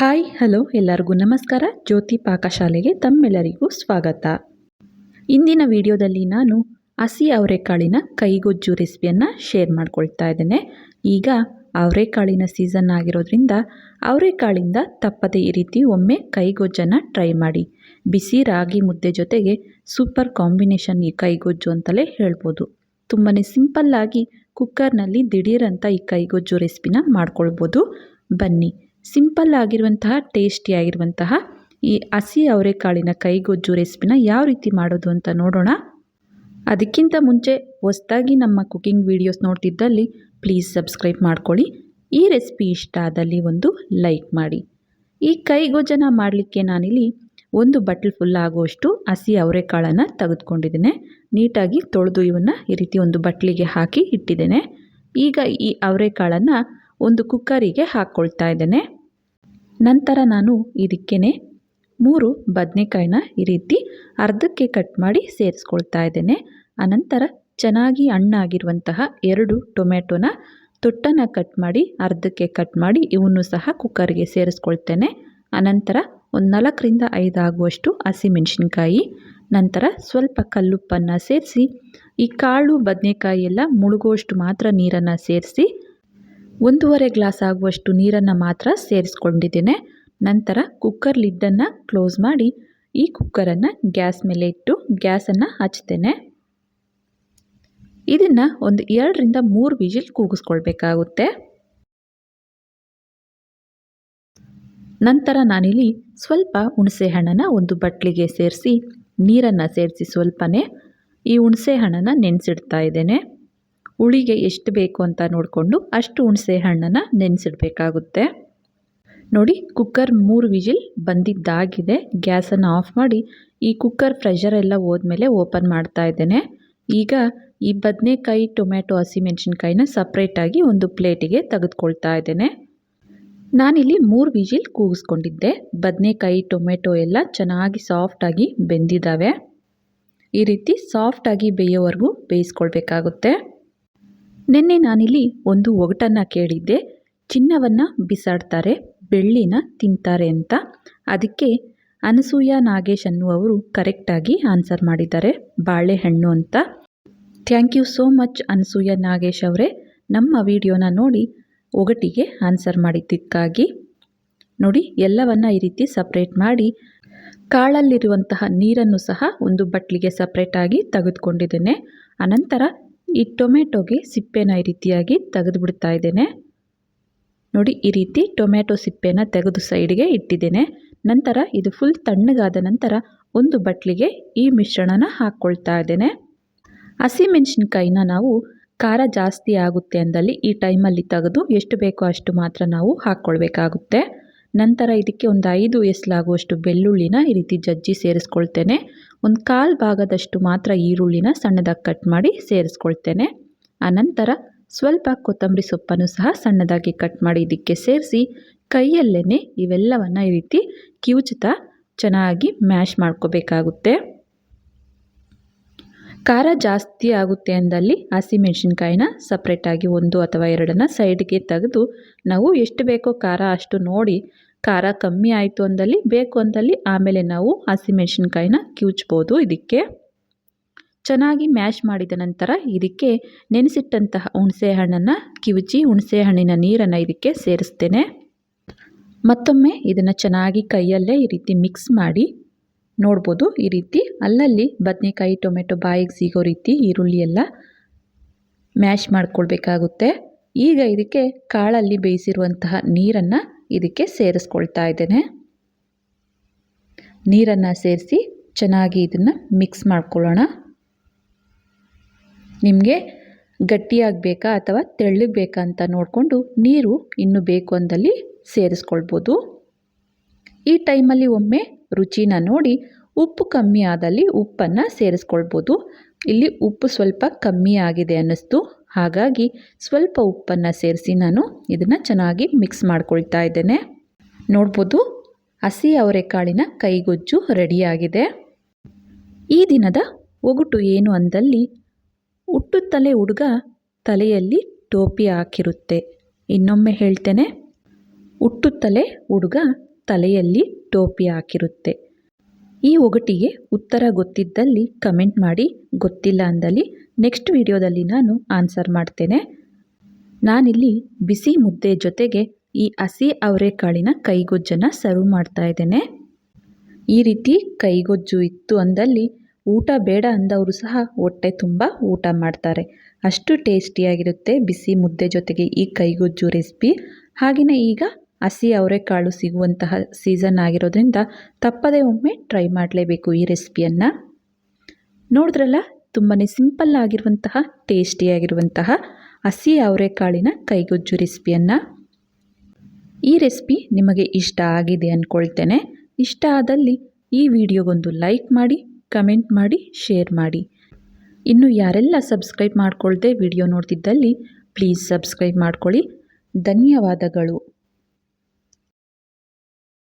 Hi, hello, ಎಲ್ಲರಿಗೂ ನಮಸ್ಕಾರ. ಜ್ಯೋತಿ ಪಾಕಶಾಲೆಗೆ ತಮ್ಮೆಲ್ಲರಿಗೂ ಸ್ವಾಗತ. ಇಂದಿನ ವಿಡಿಯೋದಲ್ಲಿ ನಾನು ಹಸಿ ಅವರೆಕಾಳಿನ ಕೈಗೊಜ್ಜು ರೆಸಿಪಿಯನ್ನು ಶೇರ್ ಮಾಡ್ಕೊಳ್ತಾ ಇದ್ದೇನೆ. ಈಗ ಅವರೆಕಾಳಿನ ಸೀಸನ್ ಆಗಿರೋದ್ರಿಂದ ಅವರೆಕಾಳಿಂದ ತಪ್ಪದೆ ಈ ರೀತಿ ಒಮ್ಮೆ ಕೈಗೊಜ್ಜನ್ನು ಟ್ರೈ ಮಾಡಿ. ಬಿಸಿ ರಾಗಿ ಮುದ್ದೆ ಜೊತೆಗೆ ಸೂಪರ್ ಕಾಂಬಿನೇಷನ್ ಈ ಕೈಗೊಜ್ಜು ಅಂತಲೇ ಹೇಳ್ಬೋದು. ತುಂಬಾ ಸಿಂಪಲ್ಲಾಗಿ ಕುಕ್ಕರ್ನಲ್ಲಿ ದಿಢೀರಂತ ಈ ಕೈಗೊಜ್ಜು ರೆಸಿಪಿನ ಮಾಡ್ಕೊಳ್ಬೋದು. ಬನ್ನಿ. ಸಿಂಪಲ್ ಆಗಿರುವಂತಹ ಟೇಸ್ಟಿಯಾಗಿರುವಂತಹ ಈ ಹಸಿ ಅವರೆಕಾಳಿನ ಕೈಗೊಜ್ಜು ರೆಸಿಪಿನ ಯಾವ ರೀತಿ ಮಾಡೋದು ಅಂತ ನೋಡೋಣ. ಅದಕ್ಕಿಂತ ಮುಂಚೆ ಹೊಸದಾಗಿ ನಮ್ಮ ಕುಕಿಂಗ್ ವೀಡಿಯೋಸ್ ನೋಡ್ತಿದ್ದಲ್ಲಿ ಪ್ಲೀಸ್ ಸಬ್ಸ್ಕ್ರೈಬ್ ಮಾಡ್ಕೊಳ್ಳಿ. ಈ ರೆಸಿಪಿ ಇಷ್ಟ ಆದಲ್ಲಿ ಒಂದು ಲೈಕ್ ಮಾಡಿ. ಈ ಕೈಗೊಜ್ಜನ ಮಾಡಲಿಕ್ಕೆ ನಾನಿಲ್ಲಿ ಒಂದು ಬಟ್ಲ್ ಫುಲ್ ಆಗುವಷ್ಟು ಹಸಿ ಅವರೆಕಾಳನ್ನು ತೆಗೆದುಕೊಂಡಿದ್ದೇನೆ. ನೀಟಾಗಿ ತೊಳೆದು ಇವನ್ನು ಈ ರೀತಿ ಒಂದು ಬಟ್ಲಿಗೆ ಹಾಕಿ ಇಟ್ಟಿದ್ದೇನೆ. ಈಗ ಈ ಅವರೆಕಾಳನ್ನು ಒಂದು ಕುಕ್ಕರಿಗೆ ಹಾಕ್ಕೊಳ್ತಾ ಇದ್ದೇನೆ. ನಂತರ ನಾನು ಇದಕ್ಕೆ ಮೂರು ಬದನೆಕಾಯಿನ ಈ ರೀತಿ ಅರ್ಧಕ್ಕೆ ಕಟ್ ಮಾಡಿ ಸೇರಿಸ್ಕೊಳ್ತಾ ಇದ್ದೇನೆ. ಆನಂತರ ಚೆನ್ನಾಗಿ ಹಣ್ಣಾಗಿರುವಂತಹ ಎರಡು ಟೊಮೆಟೊನ ತೊಟ್ಟನ್ನು ಕಟ್ ಮಾಡಿ ಅರ್ಧಕ್ಕೆ ಕಟ್ ಮಾಡಿ ಇವನ್ನು ಸಹ ಕುಕ್ಕರ್ಗೆ ಸೇರಿಸ್ಕೊಳ್ತೇನೆ. ಅನಂತರ ಒಂದು ನಾಲ್ಕರಿಂದ ಐದು ಆಗುವಷ್ಟು ಹಸಿಮೆಣಸಿನ್ಕಾಯಿ, ನಂತರ ಸ್ವಲ್ಪ ಕಲ್ಲುಪ್ಪನ್ನು ಸೇರಿಸಿ, ಈ ಕಾಳು ಬದನೆಕಾಯಿ ಎಲ್ಲ ಮುಳುಗುವಷ್ಟು ಮಾತ್ರ ನೀರನ್ನು ಸೇರಿಸಿ ಒಂದೂವರೆ ಗ್ಲಾಸ್ ಆಗುವಷ್ಟು ನೀರನ್ನು ಮಾತ್ರ ಸೇರಿಸ್ಕೊಂಡಿದ್ದೇನೆ. ನಂತರ ಕುಕ್ಕರ್ ಲಿಡ್ಡನ್ನು ಕ್ಲೋಸ್ ಮಾಡಿ ಈ ಕುಕ್ಕರನ್ನು ಗ್ಯಾಸ್ ಮೇಲೆ ಇಟ್ಟು ಗ್ಯಾಸನ್ನು ಹಚ್ತೇನೆ. ಇದನ್ನು ಒಂದು ಎರಡರಿಂದ ಮೂರು ವಿಜಿಲ್ ಕೂಗಿಸ್ಕೊಳ್ಬೇಕಾಗುತ್ತೆ. ನಂತರ ನಾನಿಲ್ಲಿ ಸ್ವಲ್ಪ ಹುಣಸೆ ಹಣ್ಣನ್ನು ಒಂದು ಬಟ್ಲಿಗೆ ಸೇರಿಸಿ ನೀರನ್ನು ಸೇರಿಸಿ ಸ್ವಲ್ಪನೇ ಈ ಹುಣಸೆ ಹಣ್ಣನ್ನು ನೆನೆಸಿಡ್ತಾ ಇದ್ದೇನೆ. ಹುಳಿಗೆ ಎಷ್ಟು ಬೇಕು ಅಂತ ನೋಡಿಕೊಂಡು ಅಷ್ಟು ಹುಣಸೆ ಹಣ್ಣನ್ನು ನೆನೆಸಿಡಬೇಕಾಗುತ್ತೆ. ನೋಡಿ, ಕುಕ್ಕರ್ ಮೂರು ವಿಜಿಲ್ ಬಂದಿದ್ದಾಗಿದೆ. ಗ್ಯಾಸನ್ನು ಆಫ್ ಮಾಡಿ ಈ ಕುಕ್ಕರ್ ಪ್ರೆಷರ್ ಎಲ್ಲ ಹೋದ್ಮೇಲೆ ಓಪನ್ ಮಾಡ್ತಾ ಇದ್ದೇನೆ. ಈಗ ಈ ಬದನೆಕಾಯಿ, ಟೊಮ್ಯಾಟೊ, ಹಸಿಮೆಣಸಿನ್ಕಾಯಿನ ಸಪ್ರೇಟಾಗಿ ಒಂದು ಪ್ಲೇಟಿಗೆ ತೆಗೆದುಕೊಳ್ತಾ ಇದ್ದೇನೆ. ನಾನಿಲ್ಲಿ ಮೂರು ವಿಜಿಲ್ ಕೂಗಿಸ್ಕೊಂಡಿದ್ದೆ. ಬದನೆಕಾಯಿ ಟೊಮೆಟೊ ಎಲ್ಲ ಚೆನ್ನಾಗಿ ಸಾಫ್ಟಾಗಿ ಬೆಂದಿದ್ದಾವೆ. ಈ ರೀತಿ ಸಾಫ್ಟಾಗಿ ಬೇಯೋವರೆಗೂ ಬೇಯಿಸ್ಕೊಳ್ಬೇಕಾಗುತ್ತೆ. ನಿನ್ನೆ ನಾನಿಲ್ಲಿ ಒಂದು ಒಗಟನ್ನು ಕೇಳಿದ್ದೆ. ಚಿನ್ನವನ್ನು ಬಿಸಾಡ್ತಾರೆ, ಬೆಳ್ಳಿನ ತಿಂತಾರೆ ಅಂತ. ಅದಕ್ಕೆ ಅನಸೂಯ ನಾಗೇಶ್ ಅನ್ನುವರು ಕರೆಕ್ಟಾಗಿ ಆನ್ಸರ್ ಮಾಡಿದ್ದಾರೆ. ಬಾಳೆಹಣ್ಣು ಅಂತ. Thank you so much Anasuya Nagesh ಅವರೇ. ನಮ್ಮ ವಿಡಿಯೋನ ನೋಡಿ ಒಗಟಿಗೆ ಆನ್ಸರ್ ಮಾಡಿದ್ದಕ್ಕಾಗಿ. ನೋಡಿ, ಎಲ್ಲವನ್ನ ಈ ರೀತಿ ಸಪ್ರೇಟ್ ಮಾಡಿ ಕಾಳಲ್ಲಿರುವಂತಹ ನೀರನ್ನು ಸಹ ಒಂದು ಬಟ್ಲಿಗೆ ಸಪ್ರೇಟಾಗಿ ತೆಗೆದುಕೊಂಡಿದ್ದೇನೆ. ಅನಂತರ ಈ ಟೊಮೆಟೊಗೆ ಸಿಪ್ಪೆನ ಈ ರೀತಿಯಾಗಿ ತೆಗೆದು ಬಿಡ್ತಾ ಇದ್ದೇನೆ. ನೋಡಿ, ಈ ರೀತಿ ಟೊಮೆಟೊ ಸಿಪ್ಪೆನ ತೆಗೆದು ಸೈಡ್ಗೆ ಇಟ್ಟಿದ್ದೇನೆ. ನಂತರ ಇದು ಫುಲ್ ತಣ್ಣಗಾದ ನಂತರ ಒಂದು ಬಟ್ಲಿಗೆ ಈ ಮಿಶ್ರಣನ ಹಾಕ್ಕೊಳ್ತಾ ಇದ್ದೇನೆ. ಹಸಿಮೆಣಸಿನ್ಕಾಯಿನ ನಾವು ಖಾರ ಜಾಸ್ತಿ ಆಗುತ್ತೆ ಅಂದಲ್ಲಿ ಈ ಟೈಮಲ್ಲಿ ತೆಗೆದು ಎಷ್ಟು ಬೇಕೋ ಅಷ್ಟು ಮಾತ್ರ ನಾವು ಹಾಕ್ಕೊಳ್ಬೇಕಾಗುತ್ತೆ. ನಂತರ ಇದಕ್ಕೆ ಒಂದು ಐದು ಎಸ್ಲಾಗುವಷ್ಟು ಬೆಳ್ಳುಳ್ಳಿನ ಈ ರೀತಿ ಜಜ್ಜಿ ಸೇರಿಸ್ಕೊಳ್ತೇನೆ. ಒಂದು ಕಾಲು ಭಾಗದಷ್ಟು ಮಾತ್ರ ಈರುಳ್ಳಿನ ಸಣ್ಣದಾಗಿ ಕಟ್ ಮಾಡಿ ಸೇರಿಸ್ಕೊಳ್ತೇನೆ. ಆನಂತರ ಸ್ವಲ್ಪ ಕೊತ್ತಂಬರಿ ಸೊಪ್ಪನ್ನು ಸಹ ಸಣ್ಣದಾಗಿ ಕಟ್ ಮಾಡಿ ಇದಕ್ಕೆ ಸೇರಿಸಿ ಕೈಯಲ್ಲೇ ಇವೆಲ್ಲವನ್ನು ಈ ರೀತಿ ಕಿವುಚುತ್ತಾ ಚೆನ್ನಾಗಿ ಮ್ಯಾಶ್ ಮಾಡ್ಕೋಬೇಕಾಗುತ್ತೆ. ಖಾರ ಜಾಸ್ತಿ ಆಗುತ್ತೆ ಅಂದಲ್ಲಿ ಹಸಿಮೆಣ್ಸಿನ್ಕಾಯಿನ ಸಪ್ರೇಟಾಗಿ ಒಂದು ಅಥವಾ ಎರಡನ್ನು ಸೈಡ್ಗೆ ತೆಗೆದು ನಾವು ಎಷ್ಟು ಬೇಕೋ ಖಾರ ಅಷ್ಟು ನೋಡಿ ಖಾರ ಕಮ್ಮಿ ಆಯಿತು ಅಂದಲ್ಲಿ, ಬೇಕು ಅಂದಲ್ಲಿ ಆಮೇಲೆ ನಾವು ಹಸಿಮೆಣಸಿನ್ಕಾಯಿನ ಕಿವುಚ್ಬೋದು ಇದಕ್ಕೆ. ಚೆನ್ನಾಗಿ ಮ್ಯಾಶ್ ಮಾಡಿದ ನಂತರ ಇದಕ್ಕೆ ನೆನೆಸಿಟ್ಟಂತಹ ಹುಣಸೆ ಹಣ್ಣನ್ನು ಕಿವುಚಿ ಹುಣಸೆ ಹಣ್ಣಿನ ನೀರನ್ನು ಇದಕ್ಕೆ ಸೇರಿಸ್ತೇನೆ. ಮತ್ತೊಮ್ಮೆ ಇದನ್ನು ಚೆನ್ನಾಗಿ ಕೈಯಲ್ಲೇ ಈ ರೀತಿ ಮಿಕ್ಸ್ ಮಾಡಿ ನೋಡ್ಬೋದು ಈ ರೀತಿ. ಅಲ್ಲಲ್ಲಿ ಬದನೆಕಾಯಿ, ಟೊಮೆಟೊ ಬಾಯಿಗೆ ಸಿಗೋ ರೀತಿ ಈರುಳ್ಳಿ ಎಲ್ಲ ಮ್ಯಾಶ್ ಮಾಡ್ಕೊಳ್ಬೇಕಾಗುತ್ತೆ. ಈಗ ಇದಕ್ಕೆ ಕಾಳಲ್ಲಿ ಬೇಯಿಸಿರುವಂತಹ ನೀರನ್ನು ಇದಕ್ಕೆ ಸೇರಿಸ್ಕೊಳ್ತಾ ಇದ್ದೇನೆ. ನೀರನ್ನು ಸೇರಿಸಿ ಚೆನ್ನಾಗಿ ಇದನ್ನು ಮಿಕ್ಸ್ ಮಾಡ್ಕೊಳ್ಳೋಣ. ನಿಮಗೆ ಗಟ್ಟಿಯಾಗಬೇಕಾ ಅಥವಾ ತೆಳ್ಳಗೆ ಬೇಕಾ ಅಂತ ನೋಡಿಕೊಂಡು ನೀರು ಇನ್ನು ಬೇಕು ಅಂದಲ್ಲಿ ಸೇರಿಸ್ಕೊಳ್ಬೋದು. ಈ ಟೈಮಲ್ಲಿ ಒಮ್ಮೆ ರುಚಿನ ನೋಡಿ ಉಪ್ಪು ಕಮ್ಮಿ ಆದಲ್ಲಿ ಉಪ್ಪನ್ನು ಸೇರಿಸ್ಕೊಳ್ಬೋದು. ಇಲ್ಲಿ ಉಪ್ಪು ಸ್ವಲ್ಪ ಕಮ್ಮಿ ಆಗಿದೆ ಅನ್ನಿಸ್ತು. ಹಾಗಾಗಿ ಸ್ವಲ್ಪ ಉಪ್ಪನ್ನು ಸೇರಿಸಿ ನಾನು ಇದನ್ನು ಚೆನ್ನಾಗಿ ಮಿಕ್ಸ್ ಮಾಡ್ಕೊಳ್ತಾ ಇದ್ದೇನೆ. ನೋಡ್ಬೋದು, ಹಸಿ ಅವರೆಕಾಳಿನ ಕೈಗೊಜ್ಜು ರೆಡಿಯಾಗಿದೆ. ಈ ದಿನದ ಒಗುಟು ಏನು ಅಂದಲ್ಲಿ ಹುಟ್ಟುತ್ತಲೇ ಹುಡುಗ ತಲೆಯಲ್ಲಿ ಟೋಪಿ ಹಾಕಿರುತ್ತೆ. ಇನ್ನೊಮ್ಮೆ ಹೇಳ್ತೇನೆ ಹುಟ್ಟುತ್ತಲೇ ಹುಡುಗ ತಲೆಯಲ್ಲಿ ಟೋಪಿ ಹಾಕಿರುತ್ತೆ. ಈ ಒಗಟಿಗೆ ಉತ್ತರ ಗೊತ್ತಿದ್ದಲ್ಲಿ ಕಮೆಂಟ್ ಮಾಡಿ, ಗೊತ್ತಿಲ್ಲ ಅಂದಲ್ಲಿ ನೆಕ್ಸ್ಟ್ ವಿಡಿಯೋದಲ್ಲಿ ನಾನು ಆನ್ಸರ್ ಮಾಡ್ತೇನೆ. ನಾನಿಲ್ಲಿ ಬಿಸಿ ಮುದ್ದೆ ಜೊತೆಗೆ ಈ ಹಸಿ ಅವರೆಕಾಳಿನ ಕೈಗೊಜ್ಜನ್ನು ಸರ್ವ್ ಮಾಡ್ತಾ ಇದ್ದೇನೆ. ಈ ರೀತಿ ಕೈಗೊಜ್ಜು ಇತ್ತು ಅಂದಲ್ಲಿ ಊಟ ಬೇಡ ಅಂದವರು ಸಹ ಹೊಟ್ಟೆ ತುಂಬ ಊಟ ಮಾಡ್ತಾರೆ. ಅಷ್ಟು ಟೇಸ್ಟಿಯಾಗಿರುತ್ತೆ ಬಿಸಿ ಮುದ್ದೆ ಜೊತೆಗೆ ಈ ಕೈಗೊಜ್ಜು ರೆಸಿಪಿ ಹಾಗೆಯೇ ಈಗ ಹಸಿ ಅವರೆಕಾಳು ಸಿಗುವಂತಹ ಸೀಸನ್ ಆಗಿರೋದ್ರಿಂದ ತಪ್ಪದೇ ಒಮ್ಮೆ ಟ್ರೈ ಮಾಡಲೇಬೇಕು ಈ ರೆಸಿಪಿಯನ್ನು ನೋಡಿದ್ರಲ್ಲ ತುಂಬಾ ಸಿಂಪಲ್ ಆಗಿರುವಂತಹ ಟೇಸ್ಟಿಯಾಗಿರುವಂತಹ ಹಸಿ ಅವರೆಕಾಳಿನ ಕೈಗೊಜ್ಜು ರೆಸಿಪಿಯನ್ನು ಈ ರೆಸಿಪಿ ನಿಮಗೆ ಇಷ್ಟ ಆಗಿದೆ ಅಂದ್ಕೊಳ್ತೇನೆ ಇಷ್ಟ ಆದಲ್ಲಿ ಈ ವಿಡಿಯೋಗೊಂದು ಲೈಕ್ ಮಾಡಿ ಕಮೆಂಟ್ ಮಾಡಿ ಶೇರ್ ಮಾಡಿ. ಇನ್ನು ಯಾರೆಲ್ಲ ಸಬ್ಸ್ಕ್ರೈಬ್ ಮಾಡ್ಕೊಳ್ಳದೆ ವಿಡಿಯೋ ನೋಡ್ತಿದ್ದಲ್ಲಿ ಪ್ಲೀಸ್ ಸಬ್ಸ್ಕ್ರೈಬ್ ಮಾಡ್ಕೊಳ್ಳಿ. ಧನ್ಯವಾದಗಳು.